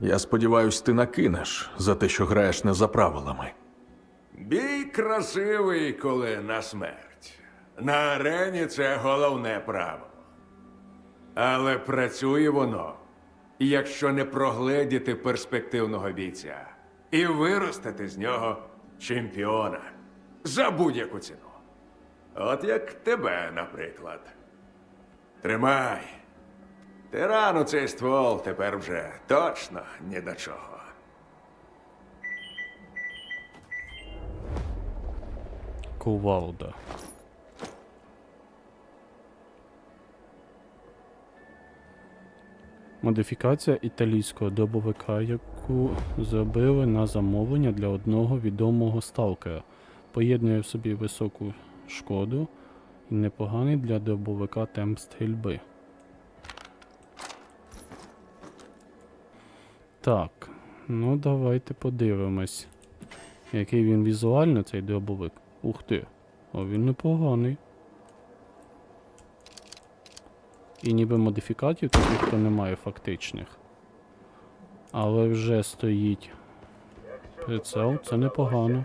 Я сподіваюсь, ти накинеш за те, що граєш не за правилами. Бій красивий, коли на смерть. На арені це головне правило. Але працює воно, якщо не прогледіти перспективного бійця і виростити з нього чемпіона за будь-яку ціну. От як тебе, наприклад. Тримай. Тирану цей ствол тепер вже точно ні до чого. Кувалда. Модифікація італійського добовика, яку зробили на замовлення для одного відомого сталкера. Поєднує в собі високу шкоду і непоганий для добовика темп стрільби. Так, ну давайте подивимось. Який він візуально, цей дробовик. Ух ти. А він непоганий. І ніби модифікатів таких то немає фактичних. Але вже стоїть прицел, це непогано.